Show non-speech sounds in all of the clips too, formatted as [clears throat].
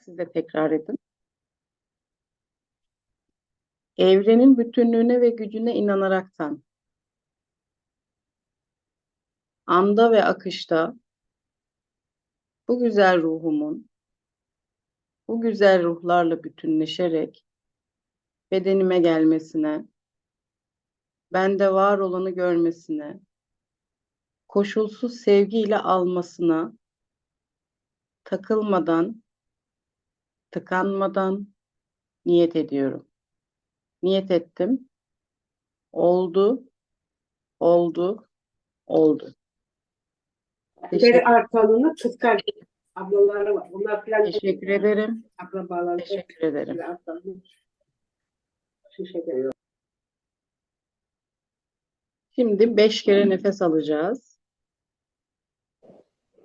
Siz de tekrar edin. Evrenin bütünlüğüne ve gücüne inanaraktan anda ve akışta bu güzel ruhumun bu güzel ruhlarla bütünleşerek bedenime gelmesine, bende var olanı görmesine, koşulsuz sevgiyle almasına, takılmadan, tıkanmadan niyet ediyorum. Niyet ettim. Oldu, oldu, oldu. Teşekkür, Beri arkalığını tutkal ablaları var. Onlar falan teşekkür ederim. akrabaları. Teşekkür ederim. Şişe. Şimdi beş kere nefes alacağız.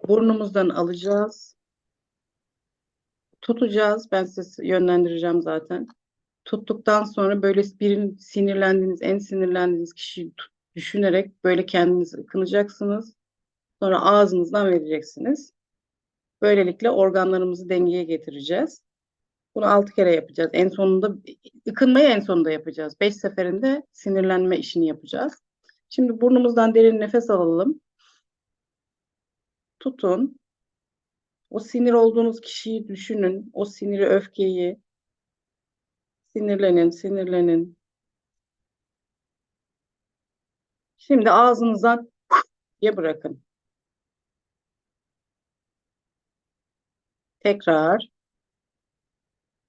Burnumuzdan alacağız. Tutacağız. Ben size yönlendireceğim zaten. Tuttuktan sonra böyle birini sinirlendiğiniz, en sinirlendiğiniz kişiyi düşünerek böyle kendinizi ıkınacaksınız. Sonra ağzınızdan vereceksiniz. Böylelikle organlarımızı dengeye getireceğiz. Bunu altı kere yapacağız. En sonunda ıkınmayı en sonunda yapacağız. Beş seferinde sinirlenme işini yapacağız. Şimdi burnumuzdan derin nefes alalım. Tutun. O sinir olduğunuz kişiyi düşünün. O siniri, öfkeyi. Sinirlenin, sinirlenin. Şimdi ağzınızdan diye bırakın. Tekrar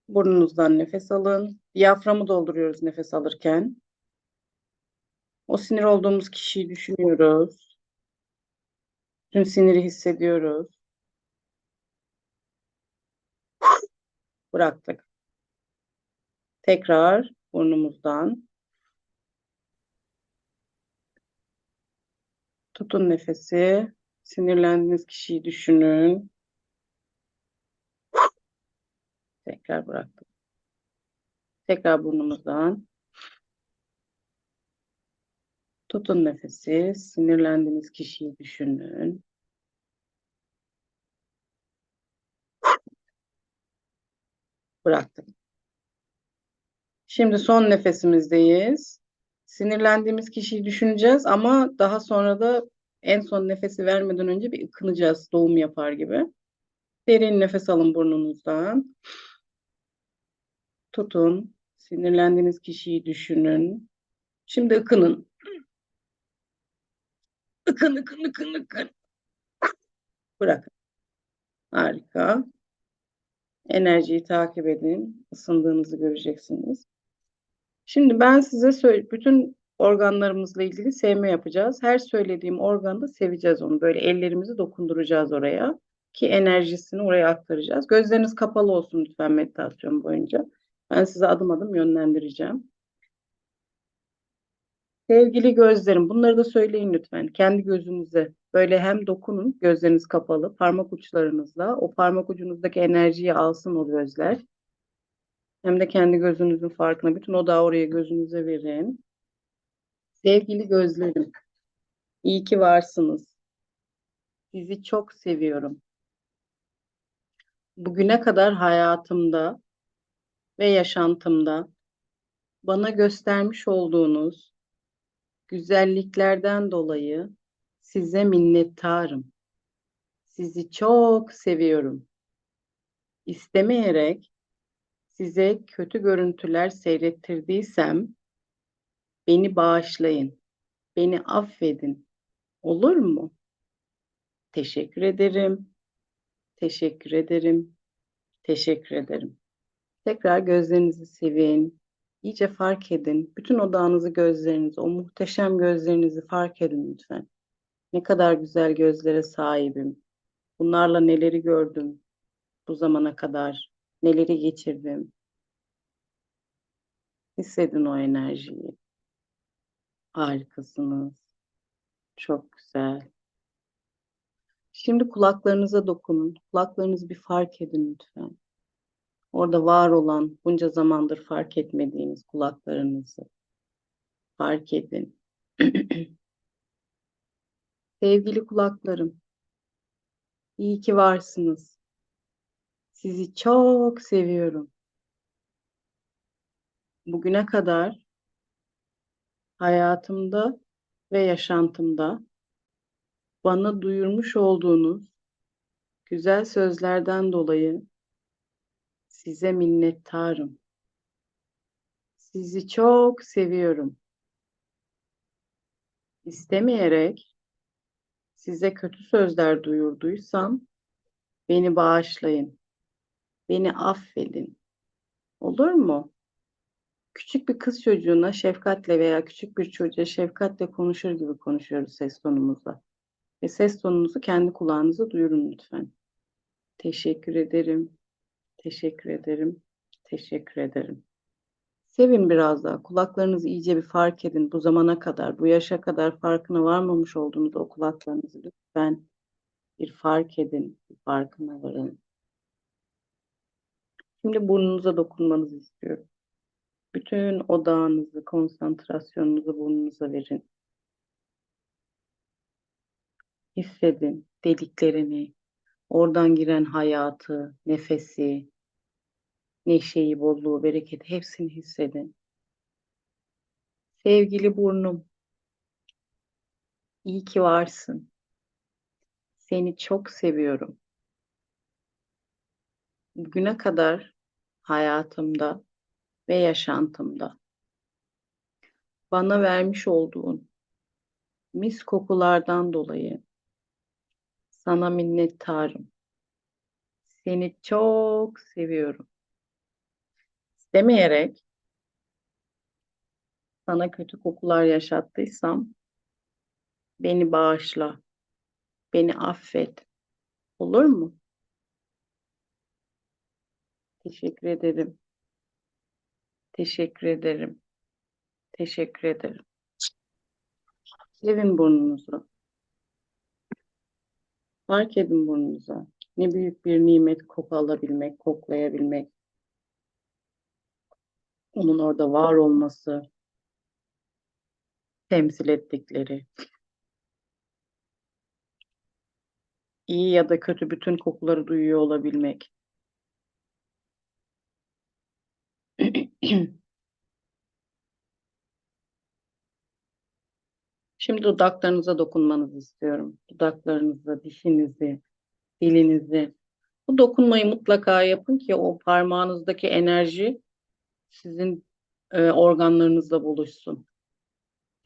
burnunuzdan nefes alın. Diyaframı dolduruyoruz nefes alırken. O sinir olduğumuz kişiyi düşünüyoruz. Tüm siniri hissediyoruz. Bıraktık. Tekrar burnumuzdan tutun nefesi. Sinirlendiğiniz kişiyi düşünün. Tekrar bıraktık. Tekrar burnumuzdan. Tutun nefesi. Sinirlendiğiniz kişiyi düşünün. Bıraktık. Şimdi son nefesimizdeyiz. Sinirlendiğimiz kişiyi düşüneceğiz ama daha sonra da en son nefesi vermeden önce bir ıkınacağız doğum yapar gibi. Derin nefes alın burnunuzdan. Tutun. Sinirlendiğiniz kişiyi düşünün. Şimdi ıkının. Ikın, ıkın, ıkın, ıkın. Bırakın. Harika. Enerjiyi takip edin. Isındığınızı göreceksiniz. Şimdi ben size bütün organlarımızla ilgili sevme yapacağız. Her söylediğim organda seveceğiz onu. Böyle ellerimizi dokunduracağız oraya ki enerjisini oraya aktaracağız. Gözleriniz kapalı olsun lütfen meditasyon boyunca. Ben size adım adım yönlendireceğim. Sevgili gözlerim, bunları da söyleyin lütfen. Kendi gözünüze böyle hem dokunun, gözleriniz kapalı, parmak uçlarınızla. O parmak ucunuzdaki enerjiyi alsın o gözler. Hem de kendi gözünüzün farkına. Bütün odağı oraya gözünüze verin. Sevgili gözlerim, iyi ki varsınız. Sizi çok seviyorum. Bugüne kadar hayatımda ve yaşantımda bana göstermiş olduğunuz güzelliklerden dolayı size minnettarım. Sizi çok seviyorum. İstemeyerek size kötü görüntüler seyrettirdiysem beni bağışlayın. Beni affedin. Olur mu? Teşekkür ederim. Teşekkür ederim. Teşekkür ederim. Tekrar gözlerinizi sevin. İyice fark edin. Bütün odağınızı gözlerinizi, o muhteşem gözlerinizi fark edin lütfen. Ne kadar güzel gözlere sahibim. Bunlarla neleri gördüm bu zamana kadar. Neleri geçirdim. Hissedin o enerjiyi. Harikasınız. Çok güzel. Şimdi kulaklarınıza dokunun. Kulaklarınızı bir fark edin lütfen. Orada var olan bunca zamandır fark etmediğiniz kulaklarınızı fark edin. [clears throat] Sevgili kulaklarım, iyi ki varsınız. Sizi çok seviyorum. Bugüne kadar hayatımda ve yaşantımda bana duyurmuş olduğunuz güzel sözlerden dolayı size minnettarım. Sizi çok seviyorum. İstemeyerek size kötü sözler duyurduysam beni bağışlayın. Beni affedin. Olur mu? Küçük bir kız çocuğuna şefkatle veya küçük bir çocuğa şefkatle konuşur gibi konuşuyoruz ses tonumuzla. Ve ses tonunuzu kendi kulağınıza duyurun lütfen. Teşekkür ederim. Teşekkür ederim. Teşekkür ederim. Sevin biraz daha. Kulaklarınızı iyice bir fark edin. Bu zamana kadar, bu yaşa kadar farkına varmamış olduğunuz o kulaklarınızı lütfen bir fark edin. Bir farkına varın. Şimdi burnunuza dokunmanızı istiyorum. Bütün odağınızı, konsantrasyonunuzu burnunuza verin. Hissedin deliklerini, oradan giren hayatı, nefesi, neşeyi, bolluğu, bereketi hepsini hissedin. Sevgili burnum, iyi ki varsın. Seni çok seviyorum. Bugüne kadar hayatımda ve yaşantımda bana vermiş olduğun mis kokulardan dolayı sana minnettarım. Seni çok seviyorum. İstemeyerek sana kötü kokular yaşattıysam beni bağışla. Beni affet. Olur mu? Teşekkür ederim. Teşekkür ederim. Teşekkür ederim. Sevin burnunuzu. Fark edin burnunuza. Ne büyük bir nimet koku alabilmek, koklayabilmek. Onun orada var olması, temsil ettikleri. iyi ya da kötü bütün kokuları duyuyor olabilmek. [clears throat] Şimdi dudaklarınıza dokunmanızı istiyorum. Dudaklarınıza, dişinizi, dilinizi. Bu dokunmayı mutlaka yapın ki o parmağınızdaki enerji sizin e, organlarınızla buluşsun.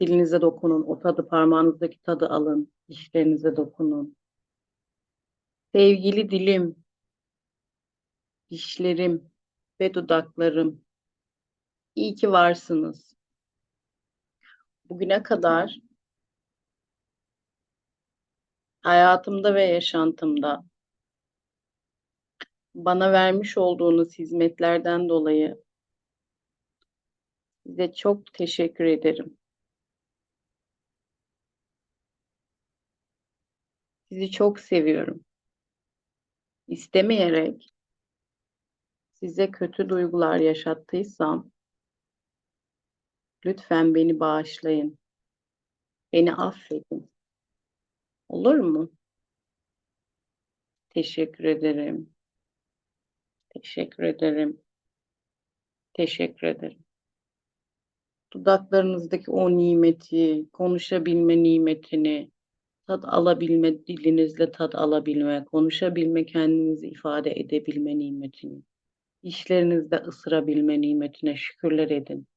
Dilinize dokunun, o tadı parmağınızdaki tadı alın, dişlerinize dokunun. Sevgili dilim, dişlerim ve dudaklarım, iyi ki varsınız. Bugüne kadar hayatımda ve yaşantımda bana vermiş olduğunuz hizmetlerden dolayı size çok teşekkür ederim. Sizi çok seviyorum. İstemeyerek size kötü duygular yaşattıysam lütfen beni bağışlayın. Beni affedin. Olur mu? Teşekkür ederim. Teşekkür ederim. Teşekkür ederim. Dudaklarınızdaki o nimeti, konuşabilme nimetini, tad alabilme, dilinizle tad alabilme, konuşabilme, kendinizi ifade edebilme nimetini, dişlerinizde ısırabilme nimetine şükürler edin.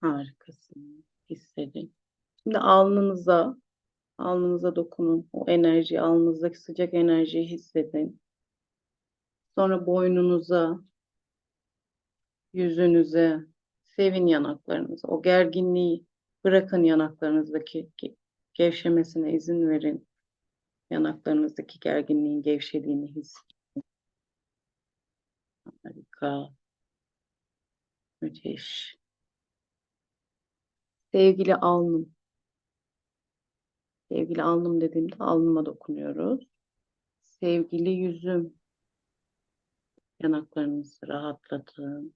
Harikasın. Hissedin. Şimdi alnınıza, alnınıza dokunun. O enerjiyi, alnınızdaki sıcak enerjiyi hissedin. Sonra boynunuza, yüzünüze, sevin yanaklarınızı. O gerginliği bırakın yanaklarınızdaki ge- gevşemesine izin verin. Yanaklarınızdaki gerginliğin gevşediğini hissedin. Harika. Müthiş. Sevgili alnım. Sevgili alnım dediğimde alnıma dokunuyoruz. Sevgili yüzüm. Yanaklarınızı rahatlatın.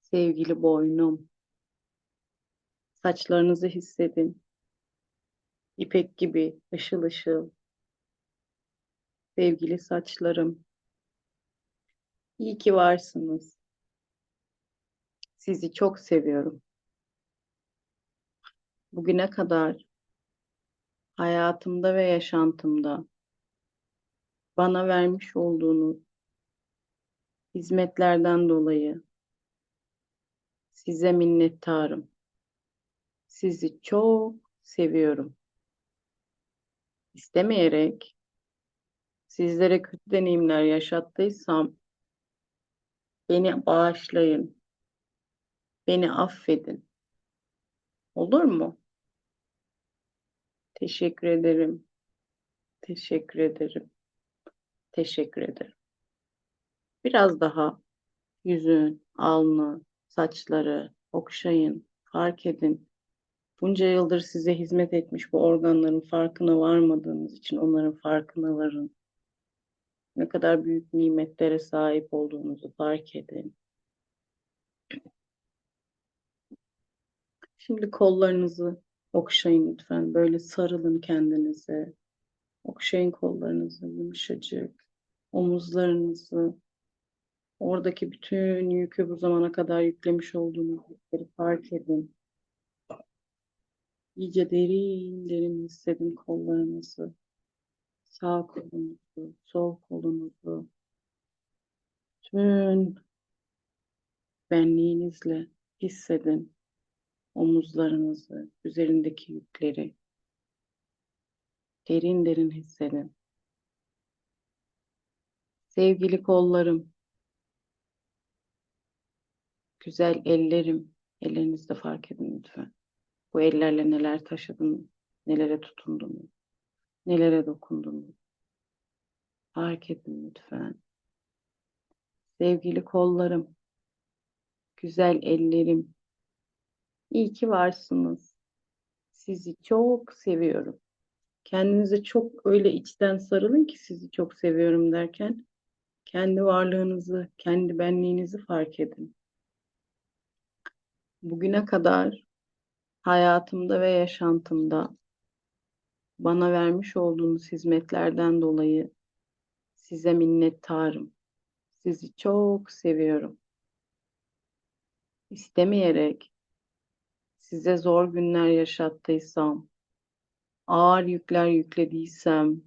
Sevgili boynum. Saçlarınızı hissedin. İpek gibi ışıl ışıl. Sevgili saçlarım. İyi ki varsınız. Sizi çok seviyorum. Bugüne kadar hayatımda ve yaşantımda bana vermiş olduğunuz hizmetlerden dolayı size minnettarım. Sizi çok seviyorum. İstemeyerek sizlere kötü deneyimler yaşattıysam beni bağışlayın. Beni affedin. Olur mu? Teşekkür ederim. Teşekkür ederim. Teşekkür ederim. Biraz daha yüzün, alnı, saçları okşayın, fark edin. Bunca yıldır size hizmet etmiş bu organların farkına varmadığınız için onların farkına varın. Ne kadar büyük nimetlere sahip olduğunuzu fark edin. Şimdi kollarınızı okşayın lütfen. Böyle sarılın kendinize. Okşayın kollarınızı yumuşacık. Omuzlarınızı. Oradaki bütün yükü bu zamana kadar yüklemiş olduğunuz yükleri fark edin. İyice derin derin hissedin kollarınızı. Sağ kolunuzu, sol kolunuzu. Tüm benliğinizle hissedin omuzlarınızı, üzerindeki yükleri. Derin derin hissedin. Sevgili kollarım, güzel ellerim, ellerinizde fark edin lütfen. Bu ellerle neler taşıdınız, nelere tutundunuz, nelere dokundunuz. Fark edin lütfen. Sevgili kollarım, güzel ellerim, iyi ki varsınız. Sizi çok seviyorum. Kendinize çok öyle içten sarılın ki sizi çok seviyorum derken kendi varlığınızı, kendi benliğinizi fark edin. Bugüne kadar hayatımda ve yaşantımda bana vermiş olduğunuz hizmetlerden dolayı size minnettarım. Sizi çok seviyorum. İstemeyerek size zor günler yaşattıysam, ağır yükler yüklediysem,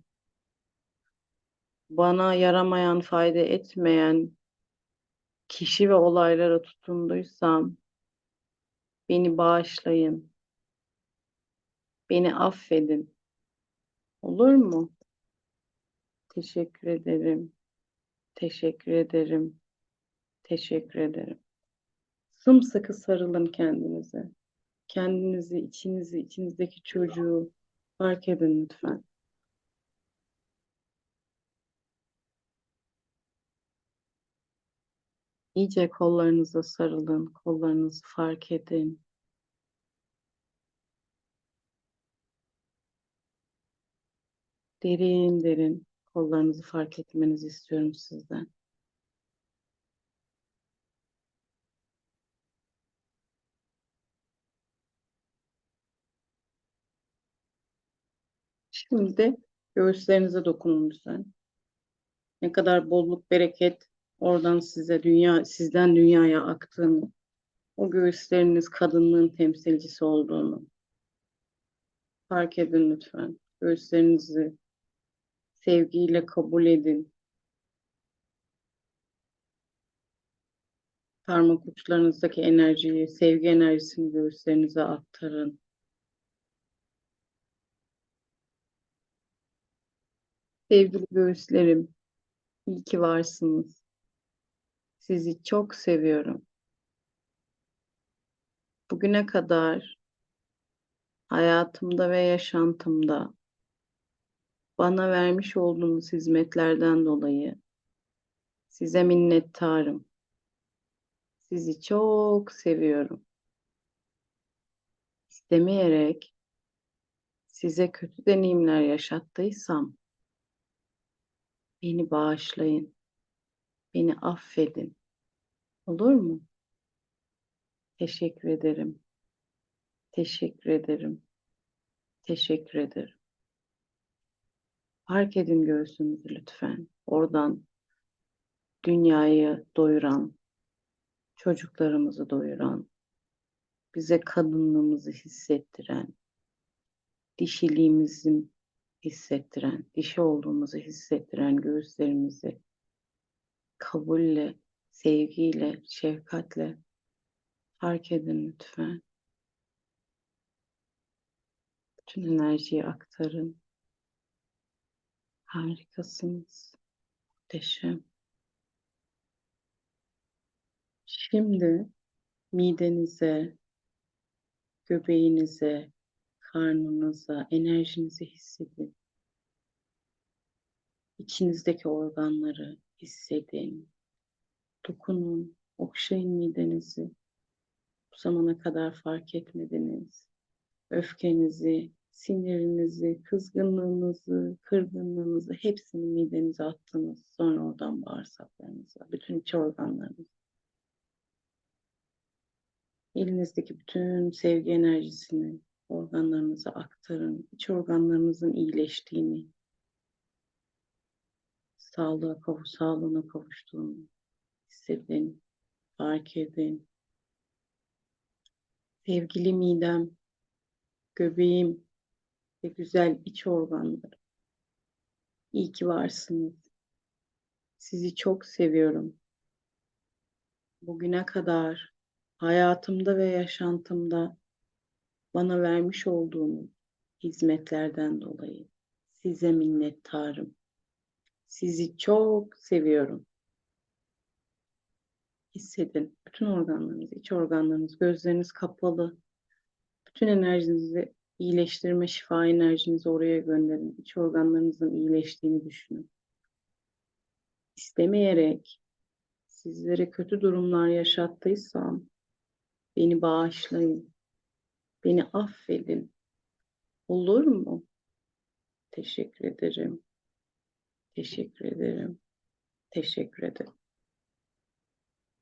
bana yaramayan, fayda etmeyen kişi ve olaylara tutunduysam, beni bağışlayın. Beni affedin. Olur mu? Teşekkür ederim. Teşekkür ederim. Teşekkür ederim. Sımsıkı sarılın kendinize. Kendinizi, içinizi, içinizdeki çocuğu fark edin lütfen. İyice kollarınıza sarılın, kollarınızı fark edin. Derin derin kollarınızı fark etmenizi istiyorum sizden. Şimdi göğüslerinize dokunun lütfen. Ne kadar bolluk, bereket oradan size dünya, sizden dünyaya aktığını, o göğüsleriniz kadınlığın temsilcisi olduğunu fark edin lütfen. Göğüslerinizi sevgiyle kabul edin. Parmak uçlarınızdaki enerjiyi, sevgi enerjisini göğüslerinize aktarın. Sevgili göğüslerim, iyi ki varsınız. Sizi çok seviyorum. Bugüne kadar hayatımda ve yaşantımda bana vermiş olduğunuz hizmetlerden dolayı size minnettarım. Sizi çok seviyorum. İstemeyerek size kötü deneyimler yaşattıysam beni bağışlayın. Beni affedin. Olur mu? Teşekkür ederim. Teşekkür ederim. Teşekkür ederim. Fark edin göğsünüzü lütfen. Oradan dünyayı doyuran, çocuklarımızı doyuran, bize kadınlığımızı hissettiren, dişiliğimizi hissettiren, dişi olduğumuzu hissettiren göğüslerimizi kabulle, sevgiyle, şefkatle fark edin lütfen. Bütün enerjiyi aktarın. Harikasınız. Muhteşem. Şimdi midenize, göbeğinize, karnınıza, enerjinizi hissedin. İçinizdeki organları hissedin. Dokunun, okşayın midenizi. Bu zamana kadar fark etmediniz. Öfkenizi, sinirinizi, kızgınlığınızı, kırgınlığınızı hepsini midenize attınız. Sonra oradan bağırsaklarınıza, bütün iç organlarınıza. Elinizdeki bütün sevgi enerjisini organlarınıza aktarın. İç organlarınızın iyileştiğini, sağlığa kavuş, sağlığına kavuştuğunu hissedin, fark edin. Sevgili midem, göbeğim ve güzel iç organlarım. İyi ki varsınız. Sizi çok seviyorum. Bugüne kadar hayatımda ve yaşantımda bana vermiş olduğunuz hizmetlerden dolayı size minnettarım. Sizi çok seviyorum. Hissedin. Bütün organlarınız, iç organlarınız, gözleriniz kapalı. Bütün enerjinizi iyileştirme, şifa enerjinizi oraya gönderin. İç organlarınızın iyileştiğini düşünün. İstemeyerek sizlere kötü durumlar yaşattıysam beni bağışlayın. Beni affedin. Olur mu? Teşekkür ederim. Teşekkür ederim. Teşekkür ederim.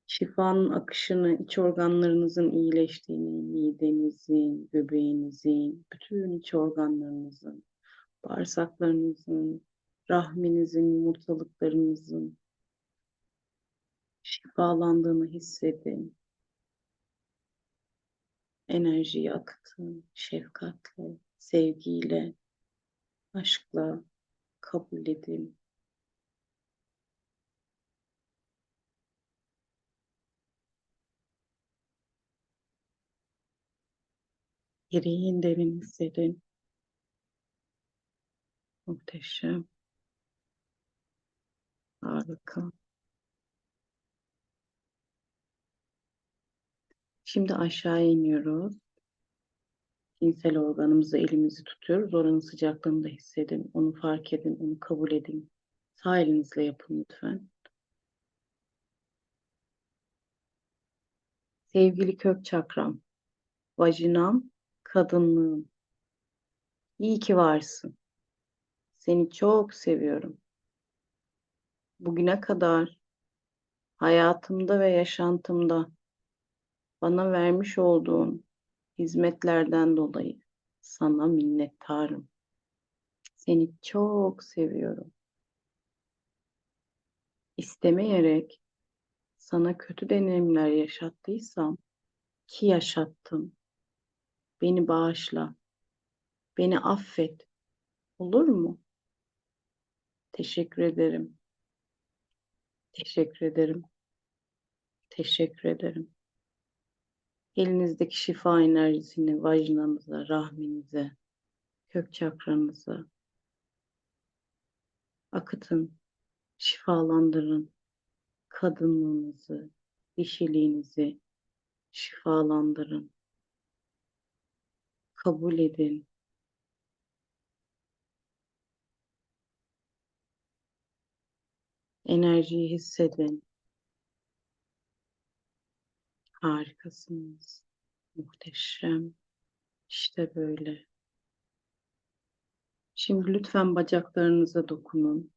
Şifanın akışını, iç organlarınızın iyileştiğini, midenizin, göbeğinizin, bütün iç organlarınızın, bağırsaklarınızın, rahminizin, yumurtalıklarınızın şifalandığını hissedin. Enerjiyi akıtın, şefkatle, sevgiyle, aşkla kabul edin. Derin derin hissedin. Muhteşem. Harika. Şimdi aşağı iniyoruz. Cinsel organımızı elimizi tutuyoruz. Oranın sıcaklığını da hissedin. Onu fark edin. Onu kabul edin. Sağ elinizle yapın lütfen. Sevgili kök çakram, vajinam, kadınlığım. İyi ki varsın. Seni çok seviyorum. Bugüne kadar hayatımda ve yaşantımda bana vermiş olduğun hizmetlerden dolayı sana minnettarım. Seni çok seviyorum. İstemeyerek sana kötü deneyimler yaşattıysam ki yaşattım. Beni bağışla. Beni affet. Olur mu? Teşekkür ederim. Teşekkür ederim. Teşekkür ederim. Elinizdeki şifa enerjisini vajinamıza, rahminize, kök çakranıza akıtın, şifalandırın. Kadınlığınızı, dişiliğinizi şifalandırın. Kabul edin. Enerjiyi hissedin. Harikasınız. Muhteşem. İşte böyle. Şimdi lütfen bacaklarınıza dokunun.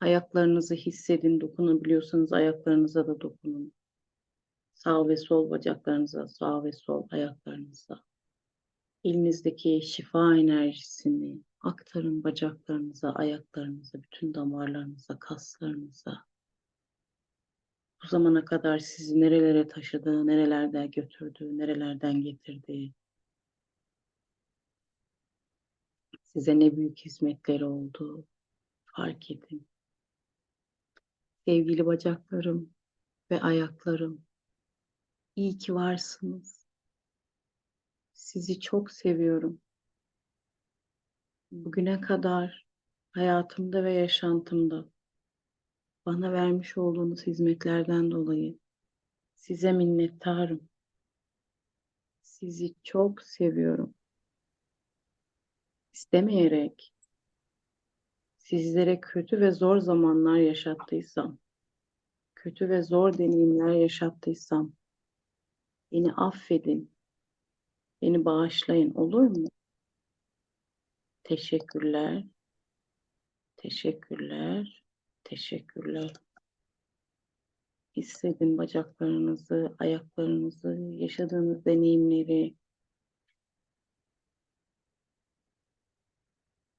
Ayaklarınızı hissedin. Dokunabiliyorsanız ayaklarınıza da dokunun. Sağ ve sol bacaklarınıza, sağ ve sol ayaklarınıza. Elinizdeki şifa enerjisini aktarın bacaklarınıza, ayaklarınıza, bütün damarlarınıza, kaslarınıza. Bu zamana kadar sizi nerelere taşıdı, nerelerden götürdü, nerelerden getirdi. Size ne büyük hizmetleri oldu. Fark edin. Sevgili bacaklarım ve ayaklarım, iyi ki varsınız. Sizi çok seviyorum. Bugüne kadar hayatımda ve yaşantımda bana vermiş olduğunuz hizmetlerden dolayı size minnettarım. Sizi çok seviyorum. İstemeyerek sizlere kötü ve zor zamanlar yaşattıysam, kötü ve zor deneyimler yaşattıysam, beni affedin, beni bağışlayın olur mu? Teşekkürler, teşekkürler, teşekkürler. Hissedin bacaklarınızı, ayaklarınızı, yaşadığınız deneyimleri.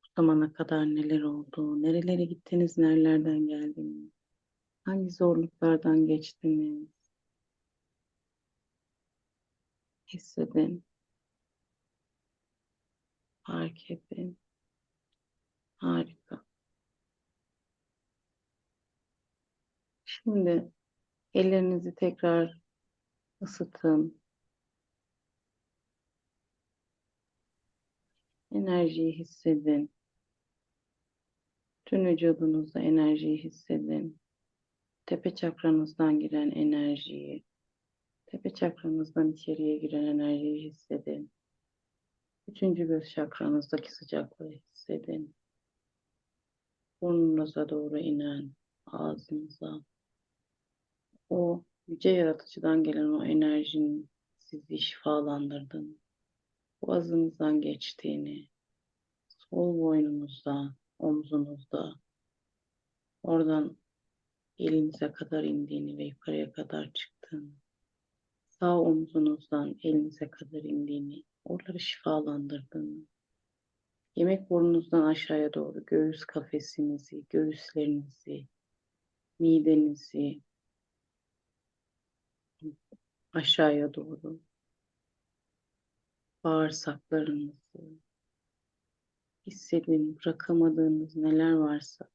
Bu zamana kadar neler oldu, nerelere gittiniz, nerelerden geldiniz, hangi zorluklardan geçtiniz. Hissedin, fark edin. Harika. Şimdi ellerinizi tekrar ısıtın. Enerjiyi hissedin. Tüm vücudunuzda enerjiyi hissedin. Tepe çakranızdan giren enerjiyi, tepe çakranızdan içeriye giren enerjiyi hissedin. Üçüncü göz çakranızdaki sıcaklığı hissedin. Burnunuza doğru inen, ağzınıza, o yüce yaratıcıdan gelen o enerjinin sizi şifalandırdığını, boğazınızdan geçtiğini, sol boynunuzda, omzunuzda, oradan elinize kadar indiğini ve yukarıya kadar çıktığını, sağ omzunuzdan elinize kadar indiğini, oraları şifalandırdığını, yemek burnunuzdan aşağıya doğru göğüs kafesinizi, göğüslerinizi, midenizi, aşağıya doğru bağırsaklarınızı hissedin, bırakamadığınız neler varsa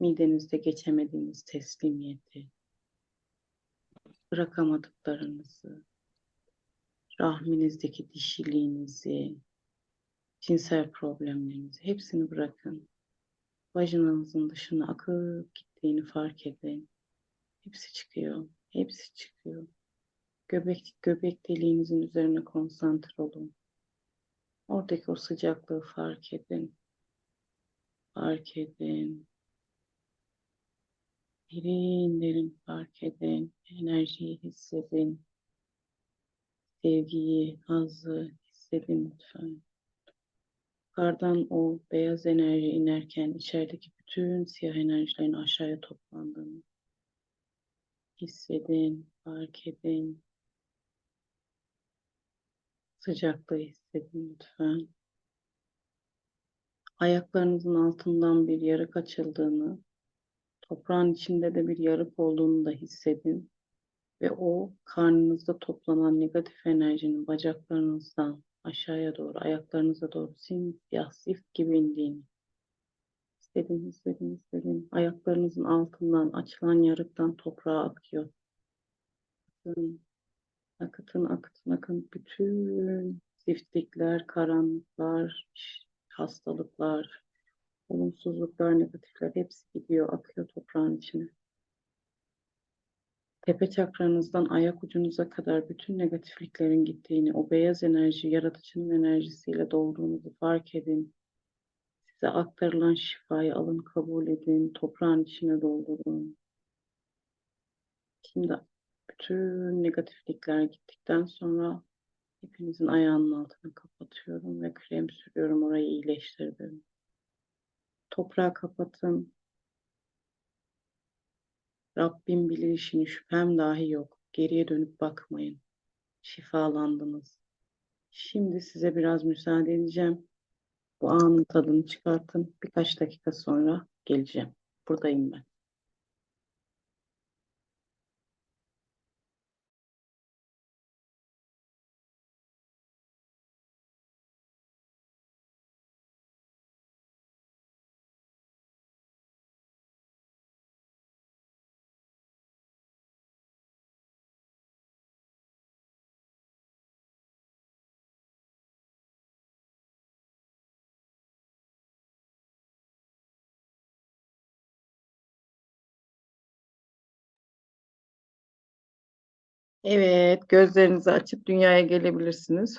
midenizde geçemediğiniz teslimiyeti, bırakamadıklarınızı, rahminizdeki dişiliğinizi, cinsel problemlerinizi hepsini bırakın. Vajinanızın dışına akıp gittiğini fark edin. Hepsi çıkıyor. Hepsi çıkıyor. Göbek, göbek deliğinizin üzerine konsantre olun. Oradaki o sıcaklığı fark edin. Fark edin. Derin derin fark edin. Enerjiyi hissedin. Sevgiyi, hazzı hissedin lütfen. Yukarıdan o beyaz enerji inerken içerideki bütün siyah enerjilerin aşağıya toplandığını hissedin, fark edin. Sıcaklığı hissedin lütfen. Ayaklarınızın altından bir yarık açıldığını, toprağın içinde de bir yarık olduğunu da hissedin. Ve o karnınızda toplanan negatif enerjinin bacaklarınızdan aşağıya doğru, ayaklarınıza doğru simsiyah zift gibi indiğini hissedin, hissedin, hissedin. Ayaklarınızın altından açılan yarıktan toprağa akıyor. Akıtın, akıtın, akıtın, akın. Bütün ziftlikler, karanlıklar, hastalıklar, olumsuzluklar, negatifler hepsi gidiyor, akıyor toprağın içine. Tepe çakranızdan ayak ucunuza kadar bütün negatifliklerin gittiğini, o beyaz enerji, yaratıcının enerjisiyle dolduğunuzu fark edin. Size aktarılan şifayı alın, kabul edin, toprağın içine doldurun. Şimdi bütün negatiflikler gittikten sonra hepinizin ayağının altını kapatıyorum ve krem sürüyorum, orayı iyileştirdim. Toprağı kapatın. Rabbim bilir işini şüphem dahi yok. Geriye dönüp bakmayın. Şifalandınız. Şimdi size biraz müsaade edeceğim. Bu anın tadını çıkartın. Birkaç dakika sonra geleceğim. Buradayım ben. Evet, gözlerinizi açıp dünyaya gelebilirsiniz.